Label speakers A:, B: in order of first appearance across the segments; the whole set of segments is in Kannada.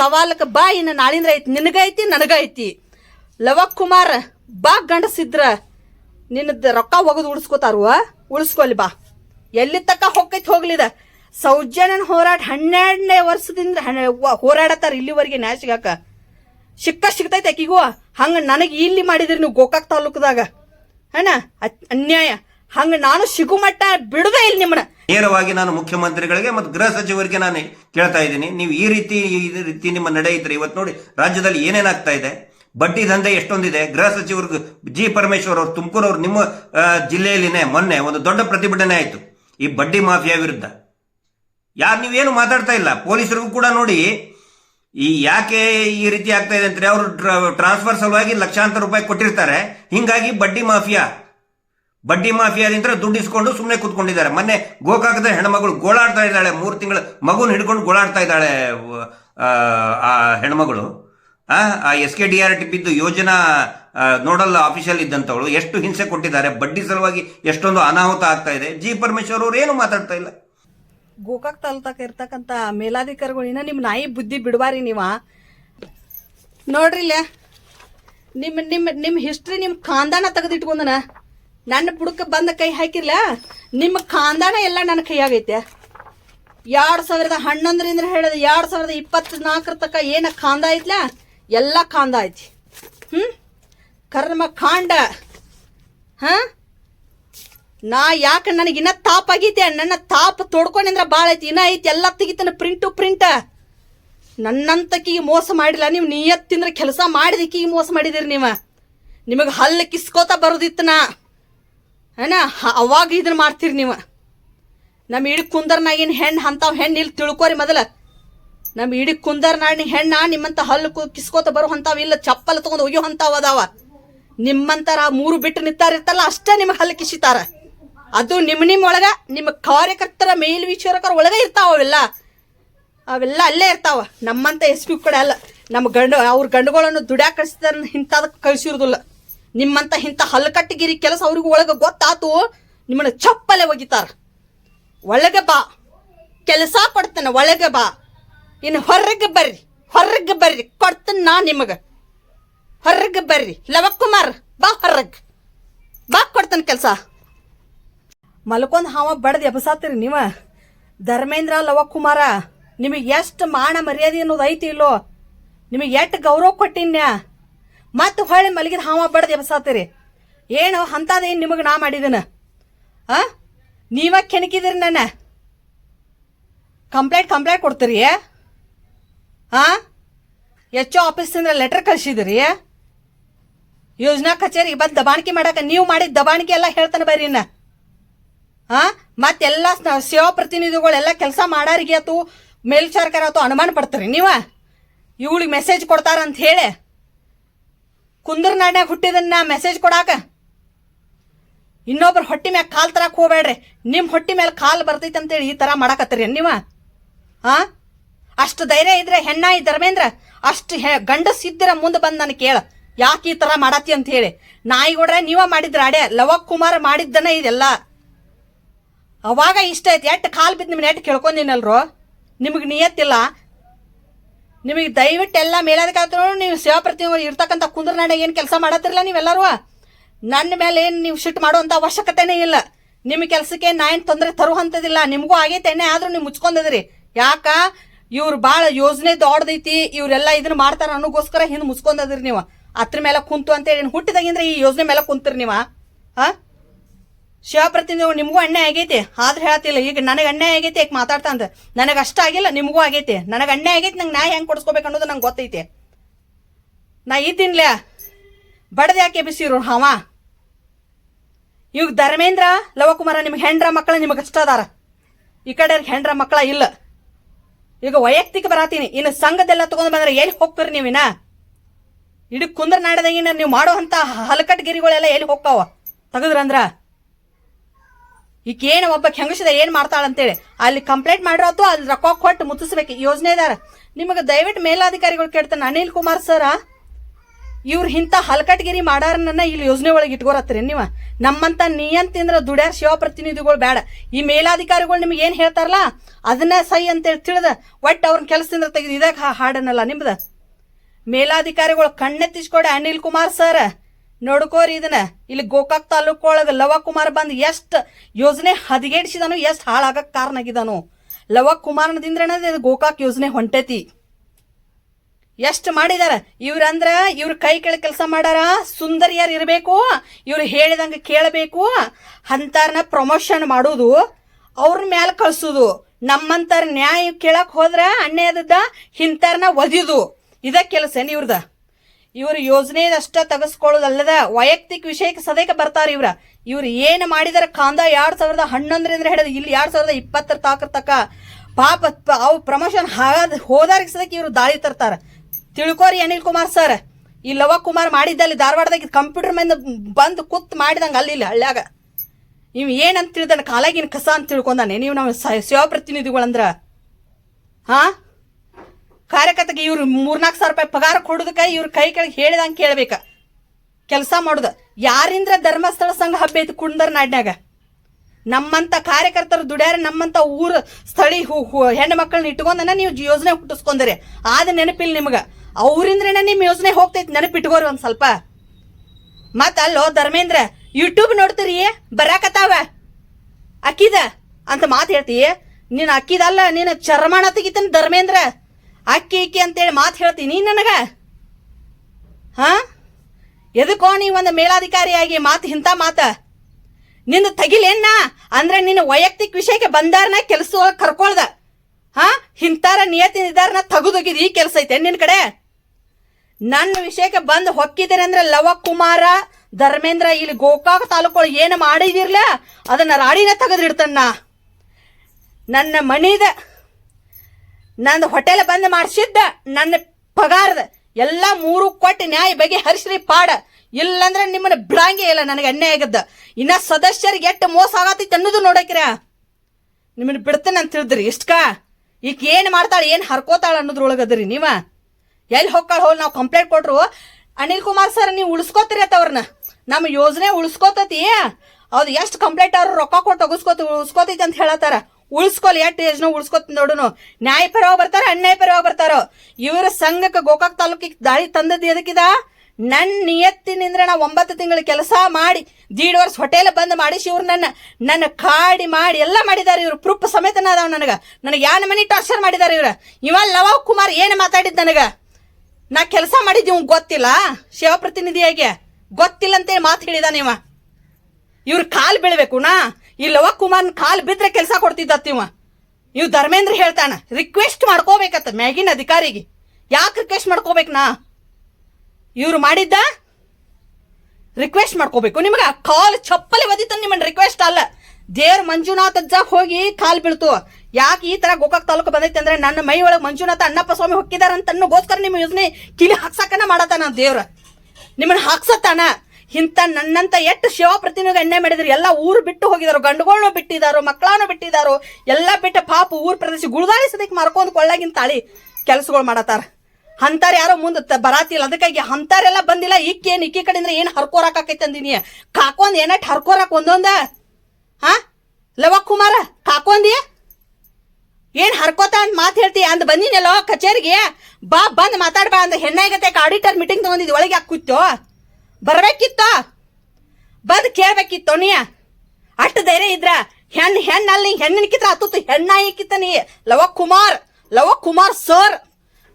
A: ಸವಾಲಕ್ಕೆ ಬಾ ಇನ್ನು ನಾಳಿಂದ್ರ ಐತಿ, ನಿನಗೈತಿ, ನನಗೈತಿ. ಲವ ಕುಮಾರ್ ಬಾ ಗಂಡಸಿದ್ರ, ನಿನ್ನದ ರೊಕ್ಕ ಒಗದು ಉಳಿಸ್ಕೋತಾರುವ? ಉಳಿಸ್ಕೊಲಿ ಬಾ. ಎಲ್ಲಿ ತಕ್ಕ ಹೊಕ್ಕೈತಿ ಹೋಗ್ಲಿದ? ಸೌಜನ್ಯನ ಹೋರಾಟ ಹನ್ನೆರಡನೇ ವರ್ಷದಿಂದ ಹೋರಾಡತ್ತಾರ ಇಲ್ಲಿವರೆಗೆ ನ್ಯಾಯ ಸಿಗಾಕ ಸಿಕ್ಕ ಸಿಗ್ತೈತೆ ಆಕಿಗೂ. ಹಂಗ ನನಗೆ ಇಲ್ಲಿ ಮಾಡಿದ್ರಿ ನೀವು ಗೋಕಾಕ್ ತಾಲೂಕದಾಗ. ಹಣ? ಅನ್ಯಾಯ. ಹಂಗ ನಾನು ಸಿಗು ಮಟ್ಟ ಬಿಡುದೇ ಇಲ್ಲ ನಿಮ್ಮನ್ನ.
B: ನೇರವಾಗಿ ನಾನು ಮುಖ್ಯಮಂತ್ರಿಗಳಿಗೆ ಮತ್ತು ಗೃಹ ಸಚಿವರಿಗೆ ನಾನು ಕೇಳ್ತಾ ಇದ್ದೀನಿ. ನೀವು ಈ ರೀತಿ ಈ ರೀತಿ ನಿಮ್ಮ ನಡೆ ಇದ್ರೆ ಇವತ್ತು ನೋಡಿ ರಾಜ್ಯದಲ್ಲಿ ಏನೇನಾಗ್ತಾ ಇದೆ? ಬಡ್ಡಿ ದಂಧೆ ಎಷ್ಟೊಂದಿದೆ? ಗೃಹ ಸಚಿವರು ಜಿ ಪರಮೇಶ್ವರ್ ಅವರು, ತುಮಕೂರು ಅವರು ನಿಮ್ಮ ಜಿಲ್ಲೆಯಲ್ಲಿನೇ ಮೊನ್ನೆ ಒಂದು ದೊಡ್ಡ ಪ್ರತಿಭಟನೆ ಆಯಿತು. ಈ ಬಡ್ಡಿ ಮಾಫಿಯಾ ವಿರುದ್ಧ. ಯಾರು ನೀವೇನು ಮಾತಾಡ್ತಾ ಇಲ್ಲ? ಪೊಲೀಸರಿಗೂ ಕೂಡ ನೋಡಿ ಈ ಯಾಕೆ ಈ ರೀತಿ ಆಗ್ತಾ ಇದೆ ಅಂದ್ರೆ ಅವರು ಟ್ರಾನ್ಸ್ಫರ್ ಸಲುವಾಗಿ ಲಕ್ಷಾಂತರ ರೂಪಾಯಿ ಕೊಟ್ಟಿರ್ತಾರೆ. ಹಿಂಗಾಗಿ ಬಡ್ಡಿ ಮಾಫಿಯಾ. ಬಡ್ಡಿ ಮಾಫಿಯಾದಿಂದ ದುಡ್ಡು ಇಸ್ಕೊಂಡು ಸುಮ್ಮನೆ ಕೂತ್ಕೊಂಡಿದ್ದಾರೆ. ಮೊನ್ನೆ ಗೋಕಾಕದ ಹೆಣ್ಮಗಳು ಗೋಳಾಡ್ತಾ ಇದ್ದಾಳೆ. ಮೂರು ತಿಂಗಳು ಮಗುನ ಹಿಡ್ಕೊಂಡು ಗೋಳಾಡ್ತಾ ಇದ್ದಾಳೆ ಆ, ಹೆಣ್ಮಗಳು. ಆ S K D R T ಬಿದ್ದು ಯೋಜನಾ ನೋಡಲ್ ಆಫೀಸಲ್ಲಿ ಇದ್ದಂಥವಳು ಎಷ್ಟು ಹಿಂಸೆ ಕೊಟ್ಟಿದ್ದಾರೆ. ಬಡ್ಡಿ ಸಲುವಾಗಿ ಎಷ್ಟೊಂದು ಅನಾಹುತ ಆಗ್ತಾ ಇದೆ. ಜಿ ಪರಮೇಶ್ವರ್ ಅವರು ಏನು ಮಾತಾಡ್ತಾ ಇಲ್ಲ.
A: ಗೋಕಾಕ್ ತಾಲೂಕಾಗ ಇರ್ತಕ್ಕಂಥ ಮೇಲಾಧಿಕಾರಿಗಳು ಇನ್ನ ನಿಮ್ಮ ನಾಯಿ ಬುದ್ಧಿ ಬಿಡಬಾರಿ ನೀವ? ನೋಡ್ರಿಲ್ಲ ನಿಮ್ಮ ನಿಮ್ಮ ನಿಮ್ಮ ಹಿಸ್ಟ್ರಿ ನಿಮ್ಮ ಖಾನ್ದಾನ ತೆಗೆದಿಟ್ಕೊಂಡನ? ನನ್ನ ಬುಡಕ್ಕೆ ಬಂದ ಕೈ ಹಾಕಿಲ್ಲ ನಿಮ್ಮ ಖಾನ್ದಾನ ಎಲ್ಲ ನನ್ನ ಕೈಯಾಗೈತೆ. ಎರಡು ಸಾವಿರದ ಹನ್ನೊಂದರಿಂದ ಹೇಳಿದ ಎರಡು ಸಾವಿರದ ಇಪ್ಪತ್ನಾಲ್ಕರ ತನಕ ಏನ ಖಾಂದ ಐತ್ಲ? ಎಲ್ಲ ಖಾಂದ ಐತಿ. ಹ್ಞೂ ಕರ್ಮ ಖಾಂಡ ಹಾಂ? ನಾ ಯಾಕೆ ನನಗಿನ್ನ ತಾಪ್ ಆಗೈತೆ? ನನ್ನ ತಾಪ್ ತೋಡ್ಕೊಂಡಿಂದ್ರ ಭಾಳ ಐತಿ. ಇನ್ನ ಐತಿ. ಎಲ್ಲ ತೆಗಿತಾನೆ ಪ್ರಿಂಟು ಪ್ರಿಂಟ ನನ್ನಂತಕಿಗೆ ಮೋಸ ಮಾಡಿಲ್ಲ. ನೀವು ನಿಯತ್ತಿಂದ್ರ ಕೆಲಸ ಮಾಡಿದಕ್ಕಿಗೆ ಮೋಸ ಮಾಡಿದಿರಿ ನೀವು. ನಿಮಗೆ ಹಲ್ಲು ಕಿಸ್ಕೋತ ಬರೋದಿತ್ತು ನಾ. ಏನ ಅವಾಗ ಇದನ್ನ ಮಾಡ್ತೀರಿ ನೀವು. ನಮ್ಮ ಇಡೀ ಕುಂದರ್ನಾಗಿನ ಹೆಣ್ಣು ಅಂತಾವ್ ಹೆಣ್ಣು ಇಲ್ಲಿ ತಿಳ್ಕೊರಿ ಮೊದಲ. ನಮ್ಮ ಇಡೀ ಕುಂದರ್ನಾಡಿನ ಹೆಣ್ಣ ನಿಮ್ಮಂತ ಹಲ್ಲು ಕಿಸ್ಕೋತ ಬರೋ ಇಲ್ಲ, ಚಪ್ಪಲ್ ತಗೊಂಡು ಒಯ್ಯೋ ಅಂತಾವ್ ಅದಾವ. ನಿಮ್ಮಂತರ ಮೂರು ಬಿಟ್ಟು ನಿಂತಾರಿರ್ತಲ್ಲ ಅಷ್ಟೇ ನಿಮಗೆ ಹಲ್ಲು ಕಿಸಿತಾರ. ಅದು ನಿಮ್ಮ ನಿಮ್ಮ ಒಳಗ ನಿಮ್ಮ ಕಾರ್ಯಕರ್ತರ ಮೇಲ್ವಿಚಾರಕರ ಒಳಗೆ ಇರ್ತಾವ ಅವೆಲ್ಲ. ಅವೆಲ್ಲ ಅಲ್ಲೇ ಇರ್ತಾವ. ನಮ್ಮಂತ ಎಸ್ ಪಿ ಕೂಡ ಅಲ್ಲ. ನಮ್ಮ ಗಂಡು, ಅವ್ರ ಗಂಡುಗಳನ್ನು ದುಡ್ಯಾ ಕಳಿಸ್ತಾರ ಇಂಥದಕ್ಕೆ ಕಳಿಸಿರೋದಿಲ್ಲ. ನಿಮ್ಮಂತ ಇಂಥ ಹಲ್ಕಟ್ಟಿಗಿರಿ ಕೆಲಸ ಅವ್ರಿಗೆ ಒಳಗೆ ಗೊತ್ತಾತು, ನಿಮ್ಮನ್ನ ಚಪ್ಪಲೆ ಒಗಿತಾರ. ಒಳಗೆ ಬಾ. ಕೆಲಸ ಕೊಡ್ತೇನೆ ಒಳಗೆ ಬಾ. ಇನ್ನು ಹೊರಗೆ ಬರ್ರಿ ಹೊರಗೆ ಬರ್ರಿ. ಕೊಡ್ತೇನೆ ನಾ ನಿಮಗೆ. ಹೊರಗೆ ಬರ್ರಿ. ಲವಕುಮಾರ್, ಬಾ ಹೊರಗೆ. ಬಾ ಕೊಡ್ತೇನೆ ಕೆಲಸ. ಮಲ್ಕೊಂದು ಹಾವ ಬಡ್ದು ಎಬಸಾತಿರಿ ನೀವ. ಧರ್ಮೇಂದ್ರ, ಲವಕುಮಾರ, ನಿಮಗೆ ಎಷ್ಟು ಮಾನ ಮರ್ಯಾದೆ ಅನ್ನೋದು ಐತಿ ಇಲ್ಲೋ? ನಿಮಗೆ ಎಷ್ಟು ಗೌರವ ಕೊಟ್ಟಿನ್ಯ? ಮತ್ತೆ ಹೊಳ್ಳಿ ಮಲಗಿದ ಹಾವ ಬಡ್ದು ಎಬ್ಸಾತೀರಿ? ಏನು ಅಂಥದ್ದೇನು ನಿಮಗೆ ನಾ ಮಾಡಿದನ? ಆ? ನೀವ ಕೆಣಕಿದಿರಿ ನನ್ನ? ಕಂಪ್ಲೇಂಟ್ ಕಂಪ್ಲೇಂಟ್ ಕೊಡ್ತೀರಿ? ಆ? ಎಚ್ ಒ ಆಫೀಸಿಂದ ಲೆಟರ್ ಕಳ್ಸಿದಿರಿ? ಯೋಜನಾ ಕಚೇರಿ ಬಂದು ದಬಾಣಿಕೆ ಮಾಡಕ ನೀವು ಮಾಡಿದ ದಬಾಣಿಕೆ ಎಲ್ಲ ಹೇಳ್ತಾನೆ ಬರ್ರಿ ಇನ್ನ. ಆ? ಮತ್ತೆಲ್ಲ ಸೇವಾ ಪ್ರತಿನಿಧಿಗಳೆಲ್ಲ ಕೆಲಸ ಮಾಡಾರಿಗೆ ಆತು ಮೇಲ್ಚಾರಕರ ಆತು ಅನುಮಾನ ಪಡ್ತಾರೆ ನೀವ? ಇವಳಿಗೆ ಮೆಸೇಜ್ ಕೊಡ್ತಾರ ಅಂತ ಹೇಳಿ. ಕುಂದರ್ ನಾಡ್ನಾಗ ಹುಟ್ಟಿದನ್ನ ಮೆಸೇಜ್ ಕೊಡಾಕ? ಇನ್ನೊಬ್ರು ಹೊಟ್ಟಿ ಮ್ಯಾಗ ಕಾಲ್ ತರಕ್ ಹೋಗ್ಬೇಡ್ರಿ. ನಿಮ್ಮ ಹೊಟ್ಟಿ ಮೇಲೆ ಕಾಲ್ ಬರ್ತೈತೆ ಅಂತೇಳಿ ಈ ತರ ಮಾಡಾಕತ್ತೀರಿ ನೀವ? ಹಾ ಅಷ್ಟು ಧೈರ್ಯ ಇದ್ರೆ ಹೆಣ್ಣಾಯಿ ಧರ್ಮೇಂದ್ರ, ಅಷ್ಟು ಹೆ ಗಂಡಸಿದ್ದರ ಮುಂದೆ ಬಂದು ನಾನು ಕೇಳ. ಯಾಕೆ ಈ ತರ ಮಾಡತ್ತಿ ಅಂತ ಹೇಳಿ. ನಾಯಿಗೊಡ್ರೆ ನೀವ ಮಾಡಿದ್ರ ಅಡೆ ಲವ ಕುಮಾರ್ ಮಾಡಿದ್ದನ ಇದೆಲ್ಲ. ಅವಾಗ ಇಷ್ಟ ಐತಿ ಎಟ್ಟು ಕಾಲು ಬಿದ್ದು ನಿಮ್ಮನ್ನ ಎಟ್ಟು ಕೇಳ್ಕೊಂಡಿನಲ್ರು ನಿಮಗೆ ನಿಯತ್ತಿಲ್ಲ. ನಿಮಗೆ ದಯವಿಟ್ಟು ಎಲ್ಲ ಮೇಲಾಧಿಕಾರಿಗಳು ನೀವು ಸೇವಾ ಪ್ರತಿನಿಧಿ ಇರ್ತಕ್ಕಂಥ ಕುಂದ್ರನಾಡ ಏನು ಕೆಲಸ ಮಾಡತ್ತಿರಲ್ಲ ನೀವೆಲ್ಲರೂ? ನನ್ನ ಮೇಲೆ ಏನು ನೀವು ಶಿಟ್ ಮಾಡುವಂಥ ಅವಶ್ಯಕತೆನೇ ಇಲ್ಲ. ನಿಮ್ಮ ಕೆಲಸಕ್ಕೆ ನಾ ಏನು ತೊಂದರೆ ತರುವಂಥದ್ದಿಲ್ಲ. ನಿಮಗೂ ಆಗೈತೆನೆ ಆದರೂ ನೀವು ಮುಚ್ಕೊಂಡದ್ರಿ. ಯಾಕ? ಇವ್ರು ಭಾಳ ಯೋಜನೆ ದೊಡ್ಡದೈತಿ. ಇವರೆಲ್ಲ ಇದನ್ನ ಮಾಡ್ತಾರೆ ಅನ್ನೋಗೋಸ್ಕರ ಹಿಂದೆ ಮುಚ್ಕೊಂಡದ್ರಿ ನೀವು. ಅದ್ರ ಮೇಲೆ ಕುಂತು ಅಂತೇಳಿ ಹುಟ್ಟಿದಾಗಿಂದ್ರೆ ಈ ಯೋಜನೆ ಮೇಲೆ ಕುಂತಿರಿ ನೀವು? ಹಾ ಶಿವಪ್ರತಿನಿಧಿ ನಿಮಗೂ ಅನ್ಯಾಯ ಆಗೈತಿ. ಆದ್ರೆ ಹೇಳ್ತಿಲ್ಲ, ಈಗ ನನಗೆ ಅನ್ಯಾಯ ಆಗೈತಿ ಈಗ ಮಾತಾಡ್ತಾ ಅಂತ. ನನಗೆ ಅಷ್ಟ ಆಗಿಲ್ಲ, ನಿಮಗೂ ಆಗೈತಿ. ನನಗೆ ಅನ್ಯಾಯ ಆಗೈತಿ, ನಂಗೆ ನ್ಯಾಯ ಹೆಂಗೆ ಕೊಡಿಸ್ಕೋಬೇಕು ಅನ್ನೋದು ನಂಗೆ ಗೊತ್ತೈತಿ. ನಾ ಇದ್ದೀನ್ಲ ಬಡದ ಯಾಕೆ ಬಿಸಿರು ಹಾವ. ಇವಾಗ ಧರ್ಮೇಂದ್ರ ಲವಕುಮಾರ ನಿಮ್ಗೆ ಹೆಂಡ್ರ ಮಕ್ಕಳ ನಿಮಗೆ ಅಷ್ಟ ಅದಾರ. ಈ ಕಡೆ ಹೆಂಡ್ರ ಮಕ್ಕಳ ಇಲ್ಲ. ಈಗ ವೈಯಕ್ತಿಕ ಬರಾತೀನಿ. ಇನ್ನು ಸಂಘದೆಲ್ಲ ತಗೊಂಡ್ ಬಂದ್ರೆ ಎಲ್ಲಿ ಹೋಗ್ತೀರಿ ನೀವಿನ ಇಡೀ ಕುಂದ್ರ ನಾಡದಾಗಿನ ನೀವು ಮಾಡೋ ಅಂತ ಹಲಕಟ್ ಗಿರಿಗಳೆಲ್ಲ ಎಲ್ಲಿ ಹೋಗ್ತಾವ? ತೆಗದ್ರಂದ್ರ? ಈಕೇನು ಒಬ್ಬ ಹೆಂಗಸಿದ ಏನು ಮಾಡ್ತಾಳಂತೇಳಿ ಅಲ್ಲಿ ಕಂಪ್ಲೇಂಟ್ ಮಾಡಿರೋತು ಅಲ್ಲಿ ರೊಕ್ಕ ಕೊಟ್ಟು ಮುತ್ತಿಸ್ಬೇಕು ಯೋಜನೆದಾರ ನಿಮಗೆ ದಯವಿಟ್ಟು ಮೇಲಾಧಿಕಾರಿಗಳು ಕೇಳ್ತಾನೆ, ಅನಿಲ್ ಕುಮಾರ್ ಸರ ಇವ್ರು ಇಂಥ ಹಲ್ಕಟ್ಗಿರಿ ಮಾಡಾರನ್ನ ಇಲ್ಲಿ ಯೋಜನೆ ಒಳಗೆ ಇಟ್ಕೊರತ್ತೀರಿ ನೀವು. ನಮ್ಮಂತ ನಿಯಂತಿಂದ್ರ ದುಡ್ಯಾರ ಸೇವಾ ಪ್ರತಿನಿಧಿಗಳು ಬೇಡ ಈ ಮೇಲಾಧಿಕಾರಿಗಳು ನಿಮ್ಗೆ ಏನು ಹೇಳ್ತಾರಲ್ಲ, ಅದನ್ನ ಸೈ ಅಂತೇಳಿ ತಿಳಿದ, ಒಟ್ಟು ಅವ್ರನ್ನ ಕೆಲಸದಿಂದ ತೆಗೆದು ಇದಕ್ಕೆ ಹಾಡನಲ್ಲ ನಿಮ್ದು? ಮೇಲಾಧಿಕಾರಿಗಳು ಕಣ್ಣೆತ್ತಿಸ್ಕೊಡೆ ಅನಿಲ್ ಕುಮಾರ್ ಸರ್ ನೋಡ್ಕೋರಿ ಇದನ್ನ. ಇಲ್ಲಿ ಗೋಕಾಕ್ ತಾಲೂಕು ಒಳಗೆ ಲವ ಕುಮಾರ್ ಬಂದ್ ಎಷ್ಟ್ ಯೋಜನೆ ಹದಗೆಡ್ಸಿದನು, ಎಷ್ಟು ಹಾಳಾಗಕ್ ಕಾರಣ ಆಗಿದಾನು. ಲವ ಕುಮಾರನದಿಂದ್ರನ ಇದು ಗೋಕಾಕ್ ಯೋಜನೆ ಹೊಂಟೈತಿ. ಎಷ್ಟ್ ಮಾಡಿದಾರ? ಇವ್ರಂದ್ರ ಇವ್ರ ಕೈ ಕೆಳ ಕೆಲಸ ಮಾಡಾರ, ಸುಂದರಿಯರ್ ಇರಬೇಕು, ಇವ್ರು ಹೇಳಿದಂಗೆ ಕೇಳಬೇಕು, ಅಂತಾರನ ಪ್ರಮೋಷನ್ ಮಾಡೋದು, ಅವ್ರ ಮ್ಯಾಲ ಕಳ್ಸೋದು. ನಮ್ಮಂತಾರ ನ್ಯಾಯ ಕೇಳಕ್ ಹೋದ್ರ ಅನ್ಯಾಯದ ಹಿಂತಾರನ ಒದಿದು. ಇದ ಕೆಲಸ ಇವ್ರದ? ಇವ್ರ ಯೋಜನೆ ಅಷ್ಟ ತೆಗೆಸ್ಕೊಳ್ಳೋದಲ್ಲದ ವೈಯಕ್ತಿಕ ವಿಷಯಕ್ಕೆ ಸದೈಕ ಬರ್ತಾರೆ ಇವ್ರ. ಇವ್ರು ಏನು ಮಾಡಿದಾರ ಕಾಂದ ಎರಡು ಸಾವಿರದ ಹನ್ನೊಂದರಿಂದ ಹಿಡಿದು ಇಲ್ಲಿ ಎರಡು ಸಾವಿರದ ಇಪ್ಪತ್ತರ ತಾಕರ ತಕ ಪಾಪ ಅವು ಪ್ರಮೋಷನ್ ಹಾಗಾದ ಸದಕ್ಕೆ ಇವ್ರು ದಾಳಿ ತರ್ತಾರ. ತಿಳ್ಕೋರಿ ಅನಿಲ್ ಕುಮಾರ್ ಸರ್. ಈ ಲವ ಕುಮಾರ್ ಮಾಡಿದ್ದಲ್ಲಿ ಧಾರವಾಡದಾಗ ಕಂಪ್ಯೂಟರ್ ಮೇಲೆ ಬಂದು ಕುತ್ತು ಮಾಡಿದಂಗ ಅಲ್ಲಿ ಇಲ್ಲಿ ಹಳ್ಳ್ಯಾಗ. ನೀವು ಏನಂತ ತಿಳಿದಾನೆ, ಕಾಲಾಗಿನ ಕಸ ಅಂತ ತಿಳ್ಕೊಂಡಾನೆ. ನೀವು ನಾವು ಸೇವಾ ಪ್ರತಿನಿಧಿಗಳಂದ್ರ. ಹಾ? ಕಾರ್ಯಕರ್ತಗೆ ಇವ್ರು ಮೂರ್ನಾಲ್ಕು ಸಾವಿರ ರೂಪಾಯಿ ಪಗಾರ ಕೊಡೋದಕ್ಕೆ ಇವ್ರ ಕೈ ಕೆಳಗೆ ಹೇಳಿದಂಗೆ ಕೇಳ್ಬೇಕ. ಕೆಲಸ ಮಾಡೋದು. ಯಾರಿಂದ್ರ ಧರ್ಮಸ್ಥಳ ಸಂಘ ಹಬ್ಬ ಐತಿ ಕುಂದರ್ ನಾಡಿನಾಗ ನಮ್ಮಂತ ಕಾರ್ಯಕರ್ತರು ದುಡ್ಯಾರ ನಮ್ಮಂತ ಊರ ಸ್ಥಳಿ ಹೆಣ್ಣು ಮಕ್ಕಳನ್ನ ಇಟ್ಕೊಂಡನ ನೀವು ಯೋಜನೆ ಹುಟ್ಟಿಸ್ಕೊಂಡ್ರಿ ಆದ ನೆನಪಿಲ್ಲ ನಿಮ್ಗೆ. ಅವರಿಂದ್ರೇನ ನಿಮ್ಮ ಯೋಜನೆ ಹೋಗ್ತೈತಿ ನೆನಪಿಟ್ಕೋರಿ ಒಂದು ಸ್ವಲ್ಪ. ಮತ್ತ ಅಲ್ಲೋ ಧರ್ಮೇಂದ್ರ ಯೂಟ್ಯೂಬ್ ನೋಡ್ತೀರಿ? ಬರಾಕತ್ತಾವ? ಅಕ್ಕಿದ ಅಂತ ಮಾತು ಹೇಳ್ತೀಯ ನೀನು ಅಕ್ಕಿದಲ್ಲ ನೀನು ಚರ್ಮಾಣ ತೆಗಿತಾನೆ ಧರ್ಮೇಂದ್ರ. ಅಕ್ಕಿ, ಇಕ್ಕಿ ಅಂತೇಳಿ ಮಾತು ಹೇಳ್ತೀನಿ ನನಗೆ? ಹಾ? ಎದಕ್ಕೋ ನೀ ಒಂದು ಮೇಲಾಧಿಕಾರಿಯಾಗಿ ಮಾತು, ಇಂಥ ಮಾತ? ನಿನ್ನ ತಗಿಲೇನ? ಅಂದ್ರೆ ನಿನ್ನ ವೈಯಕ್ತಿಕ ವಿಷಯಕ್ಕೆ ಬಂದಾರನ ಕೆಲಸ ಕರ್ಕೊಳ್ದ. ಹಾ? ಇಂತಾರ ನಿಯತಿ ನಿರ್ಧಾರನ ತಗುದೋಗಿದ್ ಈ ಕೆಲಸ ಐತೆ ನಿನ್ನ ಕಡೆ? ನನ್ನ ವಿಷಯಕ್ಕೆ ಬಂದು ಹೊಕ್ಕಿದ್ದೀರಿ ಅಂದ್ರೆ ಲವ ಕುಮಾರ ಧರ್ಮೇಂದ್ರ, ಇಲ್ಲಿ ಗೋಕಾಕ್ ತಾಲೂಕು ಏನು ಮಾಡಿದಿರ್ಲ? ಅದನ್ನ ರಾಡಿನ ತೆಗೆದಿಡ್ತಣ್ಣ ನನ್ನ ಮನಿದ ನಂದು ಹೋಟೆಲ್ ಬಂದ್ ಮಾಡಿಸಿದ್ದ ನನ್ನ ಪಗಾರದ ಎಲ್ಲ ಮೂರು ಕೊಟ್ಟು ನ್ಯಾಯ ಬಗೆ ಹರಿಸ್ರಿ ಪಾಡ. ಇಲ್ಲಂದ್ರೆ ನಿಮ್ಮನ್ನ ಬಿಡಂಗೇ ಇಲ್ಲ, ನನಗೆ ಅನ್ಯಾಯ ಆಗದ್ದ. ಇನ್ನ ಸದಸ್ಯರಿಗೆ ಎಷ್ಟು ಮೋಸ ಆಗತ್ತೈತೆ ಅನ್ನೋದು ನೋಡಕ್ರ ನಿಮ್ಮನ್ನ ಬಿಡ್ತೇನೆ ಅಂತ ತಿಳಿದ್ರಿ ಇಷ್ಟಕ ಈಗ ಏನು ಮಾಡ್ತಾಳೆ, ಏನು ಹರ್ಕೋತಾಳ ಅನ್ನೋದ್ರೊಳಗದ್ರಿ ನೀವ? ಎಲ್ಲಿ ಹೋಗ್ತಾಳ ಹೋಗಿ ನಾವು ಕಂಪ್ಲೇಂಟ್ ಕೊಟ್ರು? ಅನಿಲ್ ಕುಮಾರ್ ಸರ್ ನೀವು ಉಳಿಸ್ಕೋತೀರಿ ಅವ್ರನ್ನ? ನಮ್ಮ ಯೋಜನೆ ಉಳಿಸ್ಕೋತತಿ. ಅದು ಎಷ್ಟು ಕಂಪ್ಲೇಂಟ್ ಅವ್ರು ರೊಕ್ಕ ಕೊಟ್ಟು ತಗಸ್ಕೋತಿ ಉಳಿಸ್ಕೋತೈತಿ ಅಂತ ಹೇಳತ್ತಾರ? ಉಳಿಸ್ಕೊಲಿ ಎಷ್ಟು ಏಜ್ನ ಉಳಿಸ್ಕೊತ ನೋಡುನು. ನ್ಯಾಯಪರವಾಗಿ ಬರ್ತಾರ, ಅನ್ಯಾಯ ಪರವಾಗಿ ಬರ್ತಾರ? ಇವ್ರ ಸಂಘಕ್ಕೆ ಗೋಕಾಕ್ ತಾಲೂಕಿಗೆ ದಾಳಿ ತಂದದ್ದು ಎದಕ್ಕಿದ? ನನ್ನ ನಿಯತ್ತಿನಿಂದ ನಾ ಒಂಬತ್ತು ತಿಂಗಳ ಕೆಲಸ ಮಾಡಿ, ದೀಡ್ ವರ್ಷ ಹೋಟೆಲ್ ಬಂದ್ ಮಾಡಿಸಿ ಇವ್ರು ನನ್ನ ನನ್ನ ಕಾಡಿ ಮಾಡಿ ಎಲ್ಲ ಮಾಡಿದ್ದಾರೆ ಇವ್ರು. ಪ್ರೂಫ್ ಸಮೇತನ ಅದಾವ ನನಗ. ನನಗೆ ಯಾನ ಮನಿ ಟಾರ್ಚರ್ ಮಾಡಿದಾರೆ ಇವ್ರ. ಇವ ಲವ ಕುಮಾರ್ ಏನು ಮಾತಾಡಿದ್ ನನಗ? ನಾ ಕೆಲಸ ಮಾಡಿದ್ದು ಇವ್ ಗೊತ್ತಿಲ್ಲ. ಸೇವಾ ಪ್ರತಿನಿಧಿಯಾಗಿ ಗೊತ್ತಿಲ್ಲ ಅಂತ ಮಾತು ಹೇಳಿದಾನೆ ಇವ. ಇವ್ರ ಕಾಲು ಬೀಳ್ಬೇಕು ನಾ. ಈ ಲವ ಕುಮಾರ್ನ ಕಾಲ್ ಬಿದ್ರೆ ಕೆಲಸ ಕೊಡ್ತಿದ್ದ ಇವ. ಧರ್ಮೇಂದ್ರ ಹೇಳ್ತಾನ ರಿಕ್ವೆಸ್ಟ್ ಮಾಡ್ಕೋಬೇಕತ್ತ ಮ್ಯಾಗಿನ ಅಧಿಕಾರಿಗೆ. ಯಾಕೆ ರಿಕ್ವೆಸ್ಟ್ ಮಾಡ್ಕೋಬೇಕು ನಾ? ಇವ್ರು ಮಾಡಿದ್ದ? ರಿಕ್ವೆಸ್ಟ್ ಮಾಡ್ಕೋಬೇಕು. ನಿಮಗೆ ಕಾಲ್ ಚಪ್ಪಲಿ ಒದಿತ ನಿಮ್ಮನ್ನ ರಿಕ್ವೆಸ್ಟ್ ಅಲ್ಲ. ದೇವ್ರ ಮಂಜುನಾಥ ಅಜ್ಜಾಗ ಹೋಗಿ ಕಾಲ್ ಬೀಳ್ತು. ಯಾಕೆ ಈ ತರ ಗೋಕಾಕ್ ತಾಲೂಕು ಬಂದೈತೆ ಅಂದ್ರೆ ನನ್ನ ಮೈ ಒಳಗೆ ಮಂಜುನಾಥ ಅಣ್ಣಪ್ಪ ಸ್ವಾಮಿ ಹೊಕ್ಕಿದಾರ ಅಂತ ಅನ್ನೋಗೋಸ್ಕರ ನಿಮ್ಮ ಯೋಜನೆ ಕಿಲಿ ಹಾಕ್ಸಕ್ಕನ ಮಾಡತಾನ ದೇವ್ರ. ನಿಮ್ಮನ್ನ ಹಾಕ್ಸತ್ತಾನ? ಇಂಥ ನನ್ನಂತ ಎಷ್ಟು ಶಿವ ಪ್ರತಿನಿಧಿ ಎಣ್ಣೆ ಮಾಡಿದ್ರು, ಎಲ್ಲ ಊರು ಬಿಟ್ಟು ಹೋಗಿದಾರೋ ಗಂಡುಗಳನ್ನು ಬಿಟ್ಟಿದಾರೋ ಮಕ್ಕಳನ್ನು ಬಿಟ್ಟಿದಾರೋ, ಎಲ್ಲ ಬಿಟ್ಟು ಪಾಪ ಊರು ಪ್ರದೇಶ ಗುಳದಾಳಿಸೋದಕ್ಕೆ ಮರ್ಕೊಂಡು ಕೊಳ್ಳಾಗಿನ ತಾಳಿ ಕೆಲಸಗಳು ಮಾಡತ್ತಾರ ಅಂತಾರ ಯಾರೋ ಮುಂದೆ ಬರಾತಿಲ್ಲ ಅದಕ್ಕಾಗಿ ಅಂತಾರೆಲ್ಲ ಬಂದಿಲ್ಲ. ಈಕೇನ್ ಇಕ್ಕಿ ಕಡೆಯಿಂದ ಏನು ಹರ್ಕೋರಾಕೈತೆ ಅಂದಿನಿ. ಕಾಕೊಂದ್ ಏನಟ್ ಹರ್ಕೋರಾಕ್ ಒಂದೊಂದ? ಹಾ? ಲವ ಕುಮಾರ ಕಾಕೊಂದಿ? ಏನ್ ಹರ್ಕೋತ ಅಂತ ಮಾತು ಹೇಳ್ತಿ? ಅಂದ್ ಬಂದಿನಲ್ಲೋ ಕಚೇರಿಗೆ? ಬಾ, ಬಂದ್ ಮಾತಾಡ್ಬಾ ಅಂದ ಹೆಣ್ಣಾಗತ್ತೆ. ಆಡಿಟರ್ ಮೀಟಿಂಗ್ ತಗೊಂಡಿದ್ ಒಳಗೆ ಹಾಕುತ್ತೋ ಕೂತು ಬರ್ಬೇಕಿತ್ತ? ಬದ್ ಕೇಳ್ಬೇಕಿತ್ತು ನೀ? ಅಷ್ಟು ಧೈರ್ಯ ಇದ್ರ? ಹೆಣ್, ಹೆಣ್ಣಲ್ಲಿ ಹೆಣ್ಣಿನಕಿತ್ರ ಹತ್ತು ಏಕಿತ್ತ ನೀ? ಲವ ಕುಮಾರ್ ಲವ ಕುಮಾರ್ ಸರ್.